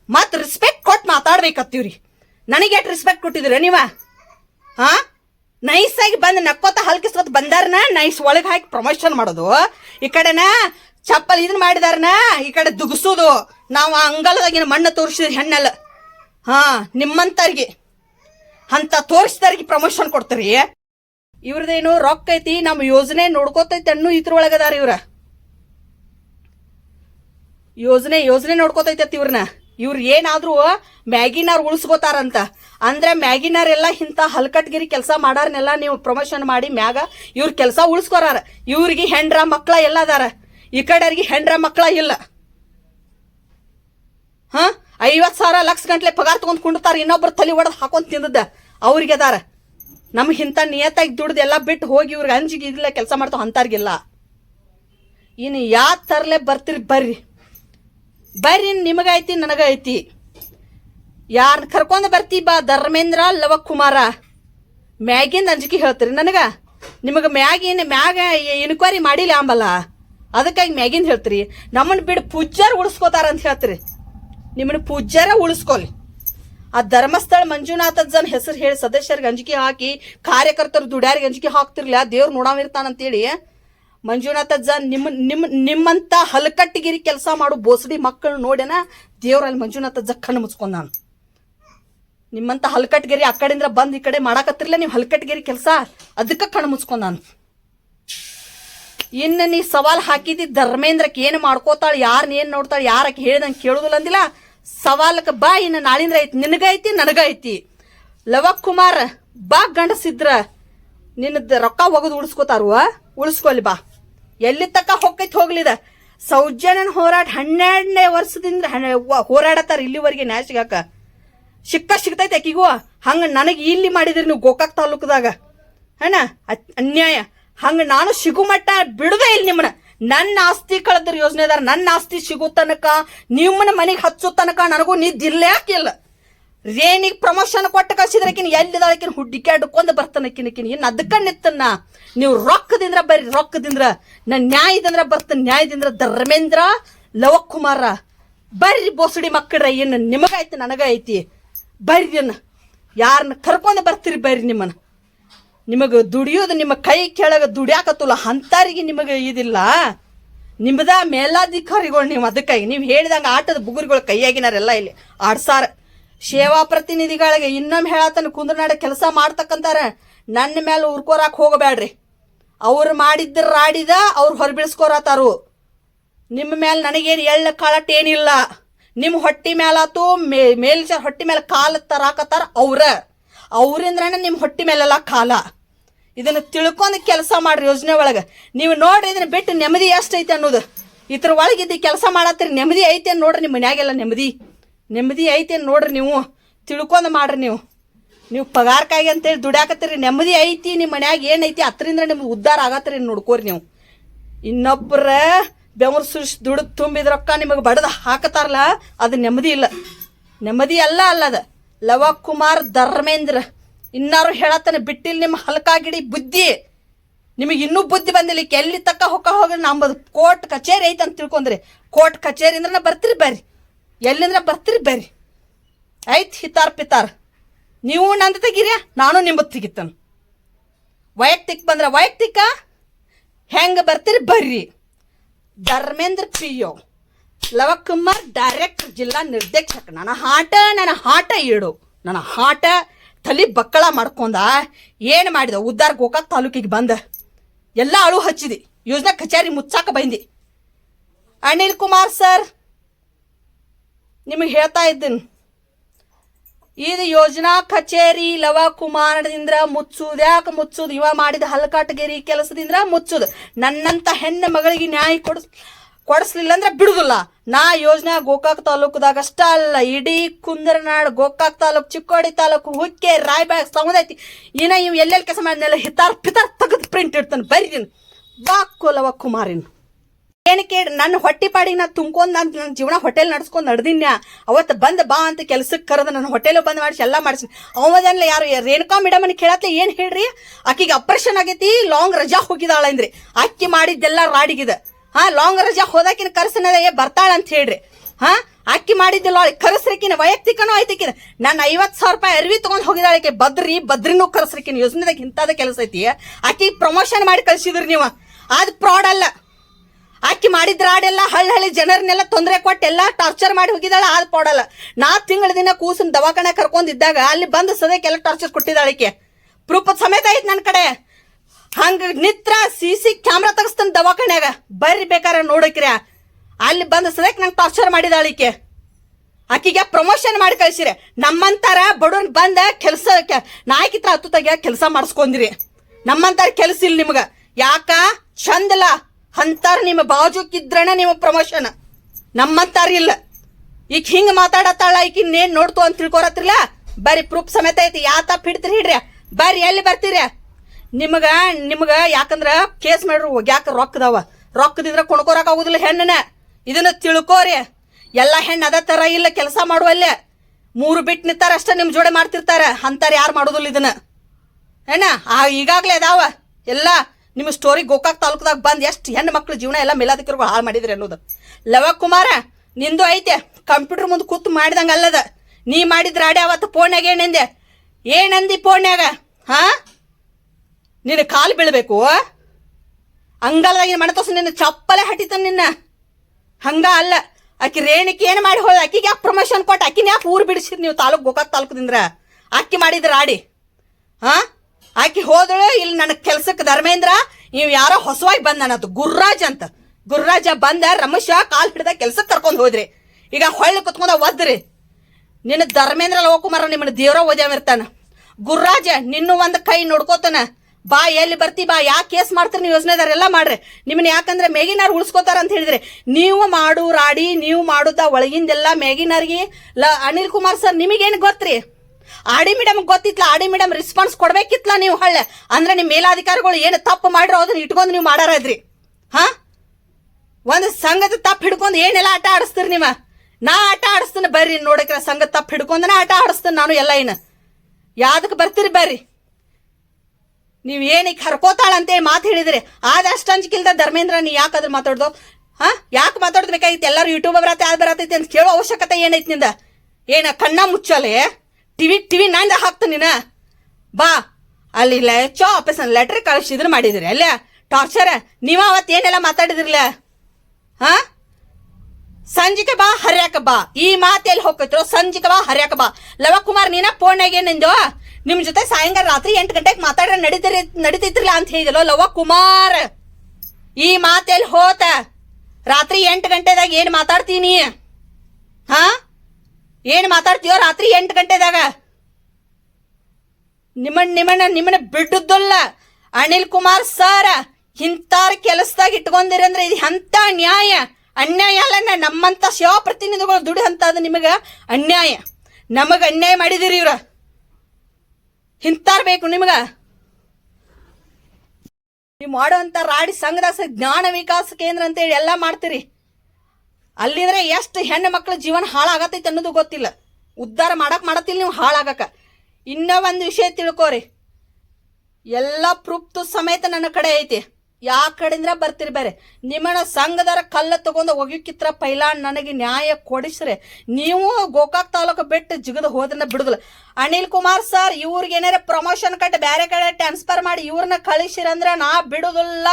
A: ಮತ್ ರಿಸ್ಪೆಕ್ಟ್ ಕೊಟ್ಟು ಮಾತಾಡ್ಬೇಕತ್ತೀವ್ರಿ. ನನಗೆ ಎಷ್ಟು ರಿಸ್ಪೆಕ್ಟ್ ಕೊಟ್ಟಿದ್ರ ನೀವ? ಹಾ ನೈಸ್ ಆಗಿ ಬಂದು ನಕ್ಕೋತ ಹಲ್ಕಿಸ್ಕೊತ ಬಂದಾರನ? ನೈಸ್ ಒಳಗೆ ಹಾಕಿ ಪ್ರಮೋಷನ್ ಮಾಡೋದು. ಈ ಕಡೆನ ಚಪ್ಪಲ್ ಇದನ್ನ ಮಾಡಿದಾರನ? ಈ ಕಡೆ ದುಗಿಸೋದು. ನಾವು ಅಂಗಲದಾಗಿನ ಮಣ್ಣು ತೋರಿಸಿದ ಹೆಣ್ಣಲ್ಲ ಹಾ, ನಿಮ್ಮಂತವ್ರಿಗೆ. ಅಂತ ತೋರಿಸಿದವ್ರಿಗೆ ಪ್ರಮೋಷನ್ ಕೊಡ್ತೀರಿ? ಇವ್ರದೇನು ರೊಕ್ಕ ಐತಿ ನಮ್ಮ ಯೋಜನೆ ನೋಡ್ಕೋತೈತಿ ಅನ್ನೋ ಇದ್ರೊಳಗದಾರ ಇವ್ರ. ಯೋಜನೆ ಯೋಜನೆ ನೋಡ್ಕೋತೈತಿ ಇವ್ರನ್ನ. ಇವ್ರು ಏನಾದ್ರೂ ಮ್ಯಾಗಿನಾರ್ ಉಳಿಸ್ಕೋತಾರಂತ. ಅಂದ್ರೆ ಮ್ಯಾಗಿನಾರ್ ಎಲ್ಲ ಇಂಥ ಹಲ್ಕಟ್ಗಿರಿ ಕೆಲಸ ಮಾಡಾರನ್ನೆಲ್ಲ ನೀವು ಪ್ರಮೋಷನ್ ಮಾಡಿ ಮ್ಯಾಗ ಇವ್ರ ಕೆಲಸ ಉಳಿಸ್ಕೊರಾರ. ಇವ್ರಿಗೆ ಹೆಂಡ್ರ ಮಕ್ಳ ಎಲ್ಲ ಅದಾರ. ಈ ಕಡೆಯವ್ರಿಗೆ ಹೆಂಡ್ರ ಮಕ್ಳ ಇಲ್ಲ. ಹ? ಐವತ್ತು ಸಾವಿರ ಲಕ್ಷ ಗಂಟ್ಲೆ ಪಗಾರ ತಗೊಂಡ್ ಕುಂಡ್ತಾರೆ, ಇನ್ನೊಬ್ರು ತಲೆ ಒಡೆದು ಹಾಕೊಂಡು ತಿಂದದ ಅವ್ರಿಗೆ ಅದಾರ. ನಮ್ಗೆ ಇಂಥ ನಿಯತ್ತಾಗಿ ದುಡ್ದು ಎಲ್ಲ ಬಿಟ್ಟು ಹೋಗಿ ಇವ್ರಿಗೆ ಅಂಜಿಗೆ ಇಲ್ಲ ಕೆಲಸ ಮಾಡ್ತಾವ ಅಂತಾರ್ಗಿಲ್ಲ. ಇನ್ನು ಯಾ ತರಲೆ ಬರ್ತೀರಿ ಬರ್ರಿ. ಬರ್ರಿ ನಿಮಗೈತಿ, ನನಗೈತಿ. ಯಾರನ್ನ ಕರ್ಕೊಂಡು ಬರ್ತಿ ಬಾ ಧರ್ಮೇಂದ್ರ ಲವಕುಮಾರ. ಮ್ಯಾಗಿಂದ ಅಂಜಿಕೆ ಹೇಳ್ತೀರಿ ನನಗೆ? ನಿಮಗೆ ಮ್ಯಾಗಿನ ಮ್ಯಾಗ ಇನ್ಕ್ವೈರಿ ಮಾಡಿಲ್ಲ ಅಂಬಲ್ಲ. ಅದಕ್ಕಾಗಿ ಮ್ಯಾಗಿಂದ ಹೇಳ್ತೀರಿ. ನಮ್ಮನ್ನು ಬಿಡು ಪೂಜ್ಯರ್ ಉಳಿಸ್ಕೋತಾರ ಅಂತ ಹೇಳ್ತೀರಿ. ನಿಮ್ಮನ್ನ ಪೂಜ್ಯರ ಉಳಿಸ್ಕೊಲಿ. ಆ ಧರ್ಮಸ್ಥಳ ಮಂಜುನಾಥ ಜನ ಹೆಸರು ಹೇಳಿ ಸದಸ್ಯರಿಗೆ ಅಂಜಿಕೆ ಹಾಕಿ, ಕಾರ್ಯಕರ್ತರು ದುಡ್ಯಾರಿಗೆ ಅಂಜಿಕೆ ಆ ದೇವ್ರು ನೋಡಾವಿರ್ತಾನಂತೇಳಿ ಮಂಜುನಾಥ ಜನ್ ನಿಮ್ಮ ನಿಮ್ಮ ನಿಮ್ಮಂತ ಹಲಕಟ್ಟಿಗಿರಿ ಕೆಲಸ ಮಾಡು, ಬೋಸಡಿ ಮಕ್ಕಳು ನೋಡ್ಯಾನ, ದೇವ್ರಲ್ಲಿ ಮಂಜುನಾಥ ಜ ಕಣ್ಣು ಮುಚ್ಕೊಂಡ್ ನಾನು. ನಿಮ್ಮಂತ ಹಲಕಟ್ಟಿಗಿರಿ ಆ ಕಡೆಯಿಂದ ಬಂದ್ ಈ ಕಡೆ ಮಾಡಾಕತ್ತಿರ್ಲ, ನೀವು ಹಲಕಟ್ಟಿಗಿರಿ ಕೆಲಸ ಅದಕ್ಕೆ ಕಣ್ಣು ಮುಚ್ಕೊಂಡ್ ನಾನು. ಇನ್ನು ನೀ ಸವಾಲ್ ಹಾಕಿದ್ದಿ ಧರ್ಮೇಂದ್ರಕ್ಕೆ ಏನು ಮಾಡ್ಕೋತಾಳ ಯಾರನ್ನ ಏನು ನೋಡ್ತಾಳೆ ಯಾರಕ್ಕೆ ಹೇಳಿದಂಗೆ ಕೇಳೋದಿಲ್ಲ ಅಂದಿಲ್ಲ ಸವಾಲಕ್ಕೆ ಬಾ, ಇನ್ನು ನಾಳಿಂದ್ರ ಐತಿ, ನಿನಗೈತಿ, ನನಗೈತಿ. ಲವಕ್ ಕುಮಾರ್ ಬಾ, ಗಂಡಸಿದ್ರ, ನಿನ್ನದ ರೊಕ್ಕ ಒಗದು ಉಳಿಸ್ಕೋತಾರುವ, ಉಳಿಸ್ಕೊಲಿ ಬಾ. ಎಲ್ಲಿ ತಕ್ಕ ಹೊಕ್ಕೈತಿ ಹೋಗ್ಲಿದ. ಸೌಜನ್ಯನ ಹೋರಾಟ ಹನ್ನೆರಡನೇ ವರ್ಷದಿಂದ ಹೋರಾಡತ್ತಾರ ಇಲ್ಲಿವರೆಗೆ ನ್ಯಾಯ ಸಿಗಾಕ. ಸಿಕ್ಕ ಸಿಗ್ತೈತೆ ಆಕಿಗೂ. ಹಂಗ ನನಗೆ ಇಲ್ಲಿ ಮಾಡಿದ್ರಿ ನೀವು ಗೋಕಾಕ್ ತಾಲೂಕದಾಗ. ಹಣ ಅನ್ಯಾಯ. ಹಂಗ ನಾನು ಸಿಗುಮಟ್ಟ ಇಲ್ಲಿ ಇಲ್ಲ ನಿಮ್ಮನ್ನ. ನನ್ನ ಆಸ್ತಿ ಕಳೆದ್ರ ಯೋಜನೆದಾರ ನನ್ನ ಆಸ್ತಿ ಸಿಗೋ ತನಕ, ನಿಮ್ಮನ್ನ ಮನೆಗೆ ಹಚ್ಚೋ ತನಕ ನನಗೂ ನಿದ್ದಿರ್ಲೇ ಹಾಕಿಲ್ಲ. ರೇಣಿಗೆ ಪ್ರಮೋಷನ್ ಕೊಟ್ಟು ಕಳ್ಸಿದ್ರಕಿನ ಎಲ್ಲಿದಾಳಕಿನ ಹುಡ್ಡಿಕ್ಯಾಡ್ಕೊಂಡ್ ಬರ್ತಾನಕಿನಕಿನ ಇನ್ನು ಅದಕ್ಕೆ ನಿತ್ತನ್ನ ನೀವು ರೊಕ್ಕದಿಂದ ಬರ್ರಿ ರೊಕ್ಕದಿಂದ ನನ್ನ ನ್ಯಾಯದಿಂದ ಬರ್ತಾನೆ, ನ್ಯಾಯದಿಂದ್ರ ಧರ್ಮೇಂದ್ರ ಲವಕುಮಾರ. ಬರ್ರಿ ಬೋಸಡಿ ಮಕ್ಕಳ ಏನು ನಿಮಗೈತಿ ನನಗೈತಿ ಬರ್ರಿ ಯಾರನ್ನ ಕರ್ಕೊಂಡು ಬರ್ತೀರಿ, ಬರ್ರಿ ನಿಮ್ಮನ್ನ. ನಿಮಗೆ ದುಡಿಯೋದು ನಿಮ್ಮ ಕೈ ಕೆಳಗೆ ದುಡಿಯಾಕತ್ತಲ್ಲ ಅಂತಾರಿಗೆ ನಿಮಗೆ ಇದಿಲ್ಲ. ನಿಮ್ಮದ ಮೇಲಾಧಿಕಾರಿಗಳು ನೀವು ಅದಕ್ಕಾಗಿ, ನೀವು ಹೇಳಿದಂಗೆ ಆಟದ ಬುಗುರಿಗಳು ಕೈಯಾಗಿನಾರೆಲ್ಲ ಇಲ್ಲಿ ಆಡ್ಸಾರ. ಸೇವಾ ಪ್ರತಿನಿಧಿಗಳಿಗೆ ಇನ್ನೊಮ್ಮೆ ಹೇಳತನ ಕುಂದ್ರನಾಡ ಕೆಲಸ ಮಾಡ್ತಕ್ಕಂತಾರ ನನ್ನ ಮೇಲೆ ಉರ್ಕೋರಾಕ್ ಹೋಗಬೇಡ್ರಿ ಅವ್ರು ಮಾಡಿದ್ರ ರಾಡಿದ ಅವ್ರು ಹೊರಬೀಳ್ಸ್ಕೊರತಾರು. ನಿಮ್ಮ ಮೇಲೆ ನನಗೇನು ಎಳ್ಳ ಕಾಳಟ್ಟೇನಿಲ್ಲ ನಿಮ್ಮ ಹೊಟ್ಟಿ ಮೇಲಾತು ಮೇ ಮೇಲ್ಚ ಹೊಟ್ಟಿ ಮೇಲೆ ಕಾಲು ತರಾಕತ್ತಾರ ಅವ್ರ. ಅವ್ರಿಂದ್ರನ ನಿಮ್ಮ ಹೊಟ್ಟಿ ಮೇಲೆಲ್ಲ ಕಾಲ. ಇದನ್ನು ತಿಳ್ಕೊಂಡು ಕೆಲಸ ಮಾಡ್ರಿ ಯೋಜನೆ ಒಳಗೆ. ನೀವು ನೋಡ್ರಿ ಇದನ್ನ ಬಿಟ್ಟು ನೆಮ್ಮದಿ ಎಷ್ಟೈತೆ ಅನ್ನೋದು. ಇದ್ರ ಒಳಗಿದ್ದು ಕೆಲಸ ಮಾಡತ್ತೀರಿ ನೆಮ್ಮದಿ ಐತೆ ನೋಡ್ರಿ ನಿಮ್ಮ ಮನ್ಯಾಗೆಲ್ಲ ನೆಮ್ಮದಿ. ನೆಮ್ಮದಿ ಐತೆ ನೋಡ್ರಿ ನೀವು. ತಿಳ್ಕೊಂಡು ಮಾಡ್ರಿ ನೀವು. ನೀವು ಪಗಾರಕ್ಕಾಗಿ ಅಂತೇಳಿ ದುಡ್ಯಾಕತ್ತೀರಿ, ನೆಮ್ಮದಿ ಐತಿ ನಿಮ್ಮ ಮನ್ಯಾಗ ಏನೈತಿ ಅತ್ರಿಂದ ನಿಮ್ಗೆ ಉದ್ಧಾರ ಆಗತ್ತೀರಿ ನೋಡ್ಕೋರಿ ನೀವು. ಇನ್ನೊಬ್ಬರ ಬೆವರು ಸುರಿಸಿ ದುಡ್ದು ತುಂಬಿದ ರೊಕ್ಕ ನಿಮಗೆ ಬಡದು ಹಾಕತಾರಲ್ಲ, ಅದು ನೆಮ್ಮದಿ ಇಲ್ಲ. ನೆಮ್ಮದಿ ಅಲ್ಲ ಅಲ್ಲದ. ಲವ ಕುಮಾರ್ ಧರ್ಮೇಂದ್ರ. ಇನ್ನಾರು ಹೇಳತ್ತಾನೆ ಬಿಟ್ಟಿಲ್ಲ ನಿಮ್ಮ ಹಲಕಾಗಿಡಿ ಬುದ್ಧಿ. ನಿಮಗೆ ಇನ್ನೂ ಬುದ್ಧಿ ಬಂದಿಲ್ಲ ಎಲ್ಲಿ ತಕ್ಕ ಹೊಕ್ಕ ಹೋಗಿ ನಮ್ಮದು ಕೋರ್ಟ್ ಕಚೇರಿ ಐತೆ ಅಂತ ತಿಳ್ಕೊಂಡ್ರಿ. ಕೋರ್ಟ್ ಕಚೇರಿ ಅಂದ್ರೆ ಬರ್ತೀರಿ ಬರ್ರಿ. ಎಲ್ಲಿಂದ್ರೆ ಬರ್ತೀರಿ ಬರ್ರಿ. ಐತ್ ಹಿತಾರ್ ಪಿತಾರ್. ನೀವು ನಂದು ತೆಗೀರಿ ನಾನು ನಿಮ್ಮದು ತೆಗಿತಾನೆ ವೈಯಕ್ತಿಕ ಬಂದ್ರೆ ವೈಯಕ್ತಿಕ, ಹೆಂಗೆ ಬರ್ತೀರಿ ಬರ್ರಿ. ಧರ್ಮೇಂದ್ರ ಪಿ ಯೋ ಲವಕುಮಾರ್ ಡೈರೆಕ್ಟರ್ ಜಿಲ್ಲಾ ನಿರ್ದೇಶಕ. ನನ್ನ ಹಾಟ ನನ್ನ ಹಾಟ ಇಡು ನನ್ನ ಹಾಟ ತಲೆ ಬಕ್ಕಳ ಮಾಡ್ಕೊಂಡ. ಏನು ಮಾಡಿದ? ಉದ್ದಾರ ಗೋಕಾಕ್ ತಾಲೂಕಿಗೆ ಬಂದ. ಎಲ್ಲ ಅಳು ಹಚ್ಚಿದಿ. ಯೋಜನಾ ಕಚೇರಿ ಮುಚ್ಚಾಕ ಬಂದಿ. ಅನಿಲ್ ಕುಮಾರ್ ಸರ್, ನಿಮಗೆ ಹೇಳ್ತಾ ಇದ್ದೀನಿ. ಇದು ಯೋಜನಾ ಕಚೇರಿ ಲವ ಕುಮಾರದಿಂದ ಮುಚ್ಚುದು. ಯಾಕೆ ಮುಚ್ಚುದು? ಇವ ಮಾಡಿದ ಹಲ್ಕಾಟಗಿರಿ ಕೆಲಸದಿಂದ ಮುಚ್ಚುದು. ನನ್ನಂತ ಹೆಣ್ಣು ಮಗಳಿಗೆ ನ್ಯಾಯ ಕೊಡಿಸ್ ಕೊಡಿಸ್ಲಿಲ್ಲ ಅಂದ್ರೆ ಬಿಡುದಿಲ್ಲ. ನಾ ಯೋಜನೆ ಗೋಕಾಕ್ ತಾಲೂಕದಾಗ ಅಷ್ಟ ಅಲ್ಲ, ಇಡೀ ಕುಂದರನಾಡ್, ಗೋಕಾಕ್ ತಾಲೂಕು, ಚಿಕ್ಕೋಡಿ ತಾಲೂಕು ಹುಕ್ಕೆ ರಾಯಬಾಗ್ ಸಮುದಾಯ ಇನ್ನ ಇವ್ ಎಲ್ಲೆಲ್ಲಿ ಕೆಲಸ ಮಾಡಿದ್ನೆಲ್ಲ ಹಿತಾರ್ ಪಿತಾರ್ ತೆಗೆದು ಪ್ರಿಂಟ್ ಇಡ್ತಾನೆ ಬರೀತೀನಿ ಬಾಕು ಕುಮಾರಿನ. ಏನು ಕೇಳಿ ನನ್ನ ಹೊಟ್ಟೆ ಪಾಡಿಗೆ ನಾನು ತುಂಬ್ಕೊಂಡು ನಾನು ನನ್ನ ಜೀವನ ಹೋಟೆಲ್ ನಡ್ಸ್ಕೊಂಡ್ ನಡ್ದಿನ್ಯ? ಅವತ್ತು ಬಂದ್ ಬಾ ಅಂತ ಕೆಲ್ಸಕ್ಕೆ ಕರೆದ ನನ್ನ ಹೋಟೆಲ್ ಬಂದ್ ಮಾಡಿಸಿ, ಎಲ್ಲ ಮಾಡಿಸಿ. ಅವದಲ್ಲ ಯಾರು ರೇಣುಕಾ ಮೇಡಮ್ ಕೇಳತ್ತೆ ಏನು ಹೇಳ್ರಿ? ಆಕಿಗೆ ಆಪರೇಷನ್ ಆಗೈತಿ ಲಾಂಗ್ ರಜಾ ಹೋಗಿದಾಳ ಅಂದ್ರಿ ಅಕ್ಕಿ ಮಾಡಿದ್ದೆಲ್ಲ ರಾಡಿಗಿದೆ. ಹಾ ಲಾಂಗ್ ರಜಾ ಹೋದಾಕಿನ ಕರ್ಸನ ಏ ಬರ್ತಾಳ ಅಂತ ಹೇಳ್ರಿ. ಹಾ, ಅಕ್ಕಿ ಮಾಡಿದ್ದಿಲ್ಲ ಕರೆಸ್ರಿಕಿನ, ವೈಯಕ್ತಿಕನೂ ಐತಿಕಿನ ನನ್ನ ಐವತ್ ಸಾವಿರ ರೂಪಾಯಿ ಅರ್ವಿ ತಗೊಂಡ್ ಹೋಗಿದಾಳಕ್ಕೆ ಬದ್ರಿ, ಬದ್ರಿನೂ ಕರೆಸ್ರಿಕಿನ. ಯೋಜನೆದಾಗ ಇಂಥದ ಕೆಲಸ ಐತಿ. ಅಕ್ಕಿ ಪ್ರಮೋಷನ್ ಮಾಡಿ ಕಳ್ಸಿದ್ರಿ ನೀವು. ಅದ್ ಫ್ರಾಡ್ ಅಲ್ಲ. ಆಕಿ ಮಾಡಿದ್ರ ಆಡೆಲ್ಲ ಹಳ್ಳಿ ಹಳ್ಳಿ ಜನರನ್ನೆಲ್ಲ ತೊಂದರೆ ಕೊಟ್ಟೆಲ್ಲ ಟಾರ್ಚರ್ ಮಾಡಿ ಹೋಗಿದ್ದಾಳೆ ಆದ್ ಪೋಡಲ್ಲ ನಾ ತಿಂಗಳ ದಿನ ಕೂಸಿನ ದವಾಖಾನೆ ಕರ್ಕೊಂಡಿದ್ದಾಗ ಅಲ್ಲಿ ಬಂದು ಸದ್ಯಕ್ಕೆಲ್ಲ ಟಾರ್ಚರ್ ಕೊಟ್ಟಿದ್ದಾಳ ಆಕೆ ಪ್ರೂಫ್ ಸಮೇತ ಐತ್ ನನ್ನ ಕಡೆ. ಹಂಗ ನಿತ್ರ ಸಿ ಸಿ ಕ್ಯಾಮ್ರಾ ತೆಗಿಸ್ತಾನ ದವಾಖಾನ್ಯಾಗ. ಬರ್ರಿ ಬೇಕಾರ ನೋಡಕ್ರಿ. ಅಲ್ಲಿ ಬಂದ ಸದ್ಯಕ್ಕೆ ನಂಗೆ ಟಾರ್ಚರ್ ಮಾಡಿದಾಳ ಈಕೆ ಆಕಿಗೆ ಪ್ರಮೋಷನ್ ಮಾಡಿ ಕಳ್ಸಿರಿ. ನಮ್ಮಂತಾರ ಬಡವನ್ ಬಂದ ಕೆಲಸ ನಾಯಕಿತ್ರ ಹತ್ತು ತೆಗಿಯ ಕೆಲಸ ಮಾಡಿಸ್ಕೊಂದ್ರಿ ನಮ್ಮಂತಾರ ಕೆಲಸ ಇಲ್ಲ ನಿಮ್ಗ. ಯಾಕ? ಚಂದಲ್ಲ ಅಂತಾರ ನಿಮ್ಮ ಬಾಜುಕಿದ್ರಣ ನಿಮ್ಮ ಪ್ರಮೋಷನ್ ನಮ್ಮಂತಾರ ಇಲ್ಲ. ಈಗ ಹಿಂಗ್ ಮಾತಾಡತ್ತಾಳ ಈಕಿ ನೇನ್ ನೋಡ್ತು ಅಂತ ತಿಳ್ಕೊರತ್ರಿಲ್ಲ ಬರ್ರಿ ಪ್ರೂಫ್ ಸಮೇತ ಐತಿ. ಯಾ ತಪ್ಪ ಹಿಡ್ರಿ. ಬರ್ರಿ, ಎಲ್ಲಿ ಬರ್ತೀರಿ? ನಿಮಗ ನಿಮಗ ಯಾಕಂದ್ರ ಕೇಸ್ ಮಾಡ್ರಿ, ಯಾಕ ರೊಕ್ಕದವ? ರೊಕ್ಕದಿದ್ರ ಕೊಂಡ್ಕೊರಕ್ ಆಗುದಿಲ್ಲ ಹೆಣ್ಣನ ಇದನ್ನ ತಿಳ್ಕೋರಿ. ಎಲ್ಲಾ ಹೆಣ್ಣು ಅದ ತರ ಇಲ್ಲ, ಕೆಲಸ ಮಾಡುವಲ್ಲೇ. ಮೂರು ಬಿಟ್ಟು ನಿಂತಾರ ಅಷ್ಟೇ ನಿಮ್ ಜೋಡೆ ಮಾಡ್ತಿರ್ತಾರ. ಅಂತಾರ ಯಾರು ಮಾಡೋದಿಲ್ಲ ಇದನ್ನ. ಏನ ಆ ಈಗಾಗಲೇ ಅದಾವ. ಎಲ್ಲ ನಿಮ್ಮ ಸ್ಟೋರಿ ಗೋಕಾಕ್ ತಾಲೂಕದಾಗ ಬಂದ್ ಎಷ್ಟು ಹೆಣ್ಣು ಮಕ್ಳು ಜೀವನ ಎಲ್ಲ ಮೇಲಾಧಿಕಾರಿಗಳು ಹಾಳು ಮಾಡಿದ್ರಿ ಅನ್ನೋದು. ಲವ ಕುಮಾರ ನಿಂದು ಐತೆ. ಕಂಪ್ಯೂಟರ್ ಮುಂದೆ ಕೂತು ಮಾಡಿದಂಗ ಅಲ್ಲದ ನೀ ಮಾಡಿದ್ರ ಆಡೆ ಅವತ್ತು ಫೋನ್ಯಾಗ ಏನಂದೆ ಏನಂದಿ ಫೋನ್ಯಾಗ? ಹಾ? ನಿನ್ನ ಕಾಲು ಬೀಳ್ಬೇಕು ಮನೆ ತೋಸ ನಿನ್ನ ಚಪ್ಪಲೆ ಹಟ್ಟಿತ ನಿನ್ನ. ಹಂಗ ಅಲ್ಲ. ಆಕಿ ರೇಣಿಕೆ ಏನು ಮಾಡಿ ಹೋದ? ಆಕಿಗೆ ಯಾಕೆ ಪ್ರಮೋಷನ್ ಕೊಟ್ಟು? ಆಕಿನ ಯಾಕೆ ಊರು ಬಿಡಿಸಿರಿ ನೀವು ತಾಲೂಕು ಗೋಕಾಕ್ ತಾಲೂಕದಿಂದ ಅಕ್ಕಿ ಮಾಡಿದ್ರ ಆಡಿ. ಹಾ ಆಕಿ ಹೋದಳು, ಇಲ್ಲಿ ನನ್ನ ಕೆಲ್ಸಕ್ಕೆ ಧರ್ಮೇಂದ್ರ ನೀವು ಯಾರೋ ಹೊಸವಾಗಿ ಬಂದ ಗುರ್ರಾಜ್ ಅಂತ. ಗುರುರಾಜ ಬಂದ ರಮೇಶ ಕಾಲು ಹಿಡಿದ ಕೆಲ್ಸಕ್ಕೆ ಕರ್ಕೊಂಡು ಹೋದ್ರಿ. ಈಗ ಹೊಳ್ಳಿ ಕುತ್ಕೊಂಡ ಒದ್ರಿ. ನಿನ್ನ ಧರ್ಮೇಂದ್ರ ಲೋಕುಮಾರ ನಿಮ್ಮನ್ನ ದೇವ್ರ ಓದ್ಯಾವಿರ್ತಾನ ಗುರ್ರಾಜ ನಿನ್ನೂ ಒಂದು ಕೈ ನೋಡ್ಕೋತಾನ. ಬಾ, ಎಲ್ಲಿ ಬರ್ತಿ ಬಾ ಯಾ ಕೇಸ್ ಮಾಡ್ತೀರಿ ನೀವು ಯೋಜನೆದಾರ ಎಲ್ಲ ಮಾಡ್ರಿ. ನಿಮ್ಮನ್ನ ಯಾಕಂದ್ರೆ ಮೇಗಿನಾರ್ ಉಳಿಸ್ಕೋತಾರ ಅಂತ ಹೇಳಿದ್ರೆ. ನೀವು ಮಾಡು ರಾಡಿ, ನೀವು ಮಾಡುದ ಒಳಗಿಂದೆಲ್ಲ ಮೇಗಿನಾರ್ಗಿ ಲ, ಅನಿಲ್ ಕುಮಾರ್ ಸರ್ ನಿಮಗೇನು ಗೊತ್ತ್ರಿ? ಆಡಿ ಮೇಡಮ್ ಗೊತ್ತಿತ್ಲ, ಆಡಿ ಮೇಡಮ್ ರೆಸ್ಪಾನ್ಸ್ ಕೊಡ್ಬೇಕಿತ್ಲ ನೀವು ಹಳ್ಳೆ? ಅಂದ್ರೆ ನಿಮ್ಮ ಮೇಲಾಧಿಕಾರಿಗಳು ಏನು ತಪ್ಪು ಮಾಡಿರೋ ಅದನ್ನ ಇಟ್ಕೊಂಡು ನೀವು ಮಾಡಾರ ಇದ್ರಿ? ಹಾ? ಒಂದು ಸಂಘದ ತಪ್ಪು ಹಿಡ್ಕೊಂಡು ಏನೆಲ್ಲ ಆಟ ಆಡಿಸ್ತೀರಿ ನಿಮ್ಮ ನಾ ಆಟ ಆಡಿಸ್ತೀನಿ ಬರ್ರಿ ನೋಡಕ್ರ ಸಂಘ ತಪ್ಪು ಹಿಡ್ಕೊಂಡನ ಆಟ ಆಡಿಸ್ತೀನಿ ನಾನು ಎಲ್ಲ ಏನು ಯಾವ್ದಕ್ಕೆ ಬರ್ತೀರಿ ಬರ್ರಿ? ನೀವು ಏನಕ್ಕೆ ಹರ್ಕೋತಾಳ ಅಂತೇಳಿ ಮಾತು ಹೇಳಿದ್ರಿ. ಆದಷ್ಟು ಅಂಜಿಕಿಲ್ದ ಧರ್ಮೇಂದ್ರ, ನೀ ಯಾಕೆ ಅದ್ರ ಮಾತಾಡ್ದು? ಹಾ? ಯಾಕೆ ಮಾತಾಡ್ಬೇಕಾಗಿತ್ತು ಎಲ್ಲರೂ ಯೂಟ್ಯೂಬ್ ಬರತ್ತೆ ಅದು ಬರತೈತಿ ಅಂತ ಕೇಳೋ ಅವಶ್ಯಕತೆ ಏನೈತಿ ನಿಂದ? ಏನ ಕಣ್ಣ ಮುಚ್ಚಲೆ? ಟಿವಿ ಟಿವಿ ನಂದ ಹಾಕ್ತ ನೀನ? ಬಾ. ಅಲ್ಲಿ ಲೆಚೋ ಆಫೀಸ್ ಲೆಟ್ರ್ ಕಳಿಸಿದ್ರು ಮಾಡಿದ್ರಿ, ಅಲ್ಲೇ? ಟಾರ್ಚರ್ ನೀವ ಅವತ್ತು ಏನೆಲ್ಲ ಮಾತಾಡಿದ್ರಲ್ಲ ಹಾ? ಸಂಜಿಕೆ ಬಾ, ಹರ್ಯಾಕ ಬಾ. ಈ ಮಾತು ಎಲ್ಲಿ ಸಂಜಿಕ ಬಾ, ಹರ್ಯಾಕ ಬಾ. ಲವಕುಮಾರ್, ನೀನ ಪೋಣೆಗೆ ನಿಂದು? ನಿಮ್ ಜೊತೆ ಸಾಯಂಕಾಲ ರಾತ್ರಿ ಎಂಟು ಗಂಟೆಗೆ ಮಾತಾಡ್ರೆ ನಡೀತಿರಿ, ನಡೀತಿದ್ರಲ್ಲ ಅಂತ ಹೇಳಿದ್ರು ಲವ ಕುಮಾರ್ ಈ ಮಾತು ಎಲ್ಲಿ ಹೋತ. ರಾತ್ರಿ ಎಂಟು ಗಂಟೆದಾಗ ಏನ್ ಮಾತಾಡ್ತೀನಿ? ಹಾ? ಏನ್ ಮಾತಾಡ್ತೀಯೋ ರಾತ್ರಿ ಎಂಟು ಗಂಟೆದಾಗ? ನಿಮ್ಮನ್ನ ನಿಮ್ಮನ್ನ ನಿಮ್ಮನ್ನ ಬಿಡುದಲ್ಲ. ಅನಿಲ್ ಕುಮಾರ್ ಸರ್, ಇಂತಾರ ಕೆಲಸದಾಗ ಇಟ್ಕೊಂಡಿರಂದ್ರೆ ಇದು ಎಂತ ನ್ಯಾಯ? ಅನ್ಯಾಯ ಅಲ್ಲ ನಮ್ಮಂತ ಸೇವಾ ಪ್ರತಿನಿಧಿಗಳು ದುಡಿ ಅಂತ ಅದು ನಿಮಗ ಅನ್ಯಾಯ. ನಮಗೆ ಅನ್ಯಾಯ ಮಾಡಿದಿರಿ ಇವ್ರ. ಹಿಂತಾರ್ಬೇಕು ನಿಮಗ. ನೀವು ಮಾಡುವಂತ ರಾಡಿ ಸಂಘದ ಜ್ಞಾನ ವಿಕಾಸ ಕೇಂದ್ರ ಅಂತೇಳಿ ಎಲ್ಲ ಮಾಡ್ತೀರಿ. ಅಲ್ಲಿದ್ರೆ ಎಷ್ಟು ಹೆಣ್ಣು ಮಕ್ಳ ಜೀವನ ಹಾಳಾಗತೈತೆ ಅನ್ನೋದು ಗೊತ್ತಿಲ್ಲ. ಉದ್ಧಾರ ಮಾಡಕ್ ಮಾಡತ್ತಿಲ್ಲ ನೀವು ಹಾಳಾಗಕ. ಇನ್ನೂ ಒಂದು ವಿಷಯ ತಿಳ್ಕೋರಿ. ಎಲ್ಲ ಪ್ರೂಫ್ತು ಸಮೇತ ನನ್ನ ಕಡೆ ಐತಿ. ಯಾ ಕಡೆಯಿಂದ ಬರ್ತೀರಿ ಬೇರೆ? ನಿಮ್ಮನ್ನ ಸಂಘದರ ಕಲ್ಲ ತಗೊಂಡು ಒಗಿಕಿತ್ರ ಪೈಲಾ ನನಗೆ ನ್ಯಾಯ ಕೊಡಿಸ್ರೆ. ನೀವು ಗೋಕಾಕ್ ತಾಲೂಕು ಬಿಟ್ಟು ಜಿಗದ ಹೋದ್ರನ್ನ ಬಿಡುದಿಲ್ಲ. ಅನಿಲ್ ಕುಮಾರ್ ಸರ್, ಇವ್ರಿಗೆ ಏನಾರ ಪ್ರಮೋಷನ್ ಕಟ್ಟಿ ಬೇರೆ ಕಡೆ ಟ್ರಾನ್ಸ್ಫರ್ ಮಾಡಿ ಇವ್ರನ್ನ ಕಳಿಸಿರಂದ್ರ ನಾ ಬಿಡುದಿಲ್ಲ.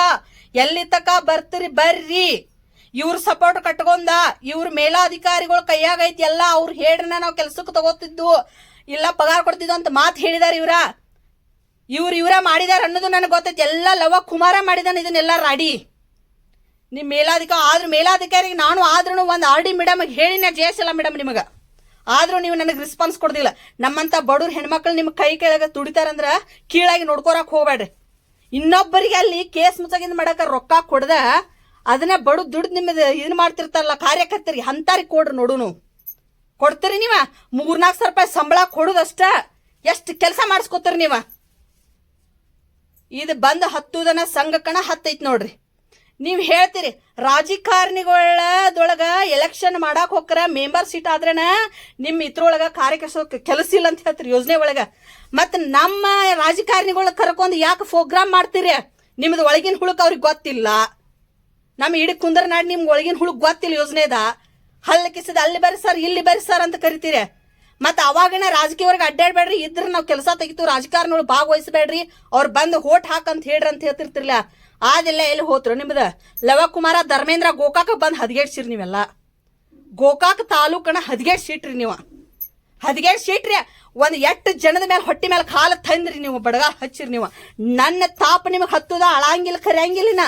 A: ಎಲ್ಲಿ ತಕ ಬರ್ತೀರಿ ಬರ್ರಿ. ಇವ್ರ ಸಪೋರ್ಟ್ ಕಟ್ಕೊಂಡ, ಇವ್ರ ಮೇಲಾಧಿಕಾರಿಗಳು ಕೈಯಾಗ ಐತಿ, ಎಲ್ಲ ಅವ್ರು ಹೇಳ್ರನ್ನ ನಾವು ಕೆಲ್ಸಕ್ಕೆ ತಗೋತಿದ್ದು. ಇಲ್ಲ ಪಗಾರ ಕೊಡ್ತಿದ್ವು ಅಂತ ಮಾತು ಹೇಳಿದಾರೆ ಇವ್ರ. ಇವ್ರು ಇವರ ಮಾಡಿದಾರ ಅನ್ನೋದು ನನಗೆ ಗೊತ್ತೈತೆ. ಎಲ್ಲ ಲವ ಕುಮಾರ ಮಾಡಿದಾನ ಇದನ್ನೆಲ್ಲ ರಾಡಿ. ನಿಮ್ಮ ಮೇಲಾಧಿಕಾರಿ ಆದ್ರೂ ಮೇಲಾಧಿಕಾರಿಗೆ ನಾನು ಆದ್ರೂ ಒಂದು ಆರ್ ಡಿ ಮೇಡಮ್ಗೆ ಹೇಳಿನ ಜಯಿಸಲ್ಲ ಮೇಡಮ್ ನಿಮಗೆ. ಆದರೂ ನೀವು ನನಗೆ ರೆಸ್ಪಾನ್ಸ್ ಕೊಡ್ದಿಲ್ಲ. ನಮ್ಮಂಥ ಬಡವ್ರ ಹೆಣ್ಮಕ್ಳು ನಿಮ್ಮ ಕೈ ಕೆಳಗೆ ತುಡಿತಾರಂದ್ರೆ ಕೀಳಾಗಿ ನೋಡ್ಕೊರಕ್ಕೆ ಹೋಗ್ಬೇಡ್ರಿ ಇನ್ನೊಬ್ಬರಿಗೆ ಅಲ್ಲಿ ಕೇಸ್ ಮುಚ್ಚಗಿಂದ ಮಾಡೋಕೆ ರೊಕ್ಕ ಕೊಡ್ದ, ಅದನ್ನ ಬಡು ದುಡ್ಡು ನಿಮ್ಮದು ಇದು ಮಾಡ್ತಿರ್ತಾರಲ್ಲ ಕಾರ್ಯಕರ್ತರಿಗೆ ಅಂತಾರಿಗೆ ಕೊಡ್ರಿ ನೋಡುನು. ಕೊಡ್ತೀರಿ ನೀವ? ಮೂರ್ನಾಲ್ಕು ಸಾವಿರ ರೂಪಾಯಿ ಸಂಬಳ ಕೊಡೋದಷ್ಟ ಎಷ್ಟು ಕೆಲಸ ಮಾಡಿಸ್ಕೊತೀರಿ ನೀವ? ಇದು ಬಂದು ಹತ್ತುದನ ಸಂಘಕ್ಕನ ಹತ್ತೈತಿ ನೋಡ್ರಿ. ನೀವು ಹೇಳ್ತೀರಿ, ರಾಜಕಾರಣಿಗಳದೊಳಗ ಎಲೆಕ್ಷನ್ ಮಾಡಾಕ್ ಹೋಗ್ರ ಮೆಂಬರ್ ಸೀಟ್ ಆದ್ರೇನ ನಿಮ್ಮ ಇದ್ರೊಳಗ ಕಾರ್ಯಕರ್ತ ಕೆಲಸ ಇಲ್ಲ ಅಂತ ಹೇಳ್ತೀರಿ ಯೋಜನೆ ಒಳಗ. ಮತ್ತು ನಮ್ಮ ರಾಜಕಾರಣಿಗಳ ಕರ್ಕೊಂಡು ಯಾಕೆ ಪ್ರೋಗ್ರಾಮ್ ಮಾಡ್ತೀರಿ? ನಿಮ್ದು ಒಳಗಿನ ಹುಳುಕ್ ಅವ್ರಿಗೆ ಗೊತ್ತಿಲ್ಲ. ನಮ್ಮ ಇಡೀ ಕುಂದರ್ನಾಡ್ ನಿಮ್ಗೆ ಒಳಗಿನ ಹುಳುಕ್ ಗೊತ್ತಿಲ್ಲ ಯೋಜನೆದ. ಹಲ್ಲ ಕಿಸದ ಅಲ್ಲಿ ಬರ್ರಿ ಸರ್, ಇಲ್ಲಿ ಬರ್ರಿ ಸರ್ ಅಂತ ಕರಿತೀರಿ. ಮತ್ತೆ ಅವಾಗನ ರಾಜಕೀಯವ್ರಿಗೆ ಅಡ್ಡಾಡ್ಬೇಡ್ರಿ, ಇದ್ರ ನಾವು ಕೆಲಸ ತೆಗಿತು ರಾಜಕಾರಣಿಗಳು ಭಾಗವಹಿಸಬೇಡ್ರಿ, ಅವ್ರು ಬಂದು ಹೋಟ್ ಹಾಕಂತ ಹೇಳ್ರಿ ಅಂತ ಹೇಳ್ತಿರ್ತಿರ್ಲಿಲ್ಲ ಆದೆಲ್ಲ, ಎಲ್ಲಿ ಹೋತ್ರು ನಿಮ್ದು? ಲವಕುಮಾರ ಧರ್ಮೇಂದ್ರ ಗೋಕಾಕ ಬಂದು ಹದಗೆಡ್ಸಿರಿ ನೀವೆಲ್ಲ. ಗೋಕಾಕ ತಾಲೂಕನ ಹದಗೆಡ್ ಸೀಟ್ರಿ ನೀವು. ಹದಗೆಡ್ ಸೀಟ್ರಿ ಒಂದು ಎಟ್ಟು ಜನದ ಮೇಲೆ ಹೊಟ್ಟಿ ಮೇಲೆ ಕಾಲು ತಂದ್ರಿ ನೀವು, ಬಡಗ ಹಚ್ಚಿರಿ ನೀವು. ನನ್ನ ತಾಪ ನಿಮಗೆ ಹತ್ತದ ಅಳಂಗಿಲ್ಲ ಕರೆಯಂಗಿಲ್ಲ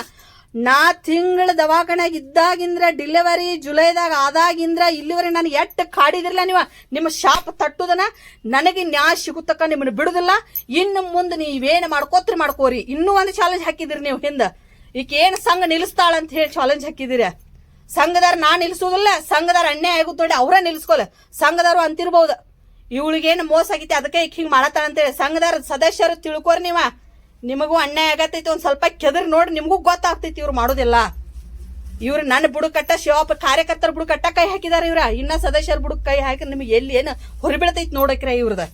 A: ನಾ. ತಿಂಗಳ ದವಾಖಾನ್ಯಾಗ ಇದ್ದಾಗಿಂದ್ರ ಡಿಲಿವರಿ ಜುಲೈದಾಗ ಆದಾಗಿಂದ್ರ, ಇಲ್ಲಿವರೆ ನಾನು ಎಟ್ಟು ಕಾಡಿದಿರಲ್ಲ ನೀವು? ನಿಮ್ಮ ಶಾಪ್ ತಟ್ಟುದನ? ನನಗೆ ನ್ಯಾಯ ಸಿಗುತ್ತಕ್ಕ ನಿಮ್ಮನ್ನು ಬಿಡುದಿಲ್ಲ. ಇನ್ನು ಮುಂದೆ ನೀವೇನು ಮಾಡ್ಕೋತ್ರಿ ಮಾಡ್ಕೋರಿ. ಇನ್ನೂ ಒಂದು ಚಾಲೆಂಜ್ ಹಾಕಿದಿರಿ ನೀವು ಹಿಂದೆ. ಈಗ ಏನು ಸಂಘ ನಿಲ್ಲಿಸ್ತಾಳ ಅಂತ ಹೇಳಿ ಚಾಲೆಂಜ್ ಹಾಕಿದಿರ. ಸಂಘದಾರ ನಾ ನಿಲ್ಲಿಸೋದಿಲ್ಲ, ಸಂಘದಾರ ಅನ್ಯಾಯ ಆಗುತ್ತೋಡಿ ನೋಡಿ ಅವ್ರ ನಿಲ್ಸ್ಕೊಲ್ಲ ಸಂಘದಾರು ಅಂತಿರ್ಬೋದು. ಇವಳಿಗೇನು ಮೋಸ ಆಗೈತಿ ಅದಕ್ಕೆ ಈಗ ಹಿಂಗೆ ಮಾಡತ್ತಾಳಂತೇಳಿ ಸಂಘದಾರ ಸದಸ್ಯರು ತಿಳ್ಕೋರಿ ನೀವ. ನಿಮಗೂ ಅನ್ಯಾಯ ಆಗತೈತಿ ಒಂದು ಸ್ವಲ್ಪ ಕೆದರ್ ನೋಡಿ ನಿಮಗೂ ಗೊತ್ತಾಗ್ತೈತಿ ಇವ್ರು ಮಾಡೋದಿಲ್ಲ. ಇವ್ರು ನನ್ನ ಬುಡಕಟ್ಟ ಶಿವಪ್ಪ ಕಾರ್ಯಕರ್ತರ ಬುಡಕಟ್ಟ ಕೈ ಹಾಕಿದಾರ ಇವ್ರ. ಇನ್ನ ಸದಸ್ಯರ ಬುಡಕ್ಕೆ ಕೈ ಹಾಕಿ ನಿಮಗೆ ಎಲ್ಲಿ ಏನು ಹೊರಬೀಳ್ತೈತಿ ನೋಡಕ್ರ ಇವ್ರದ.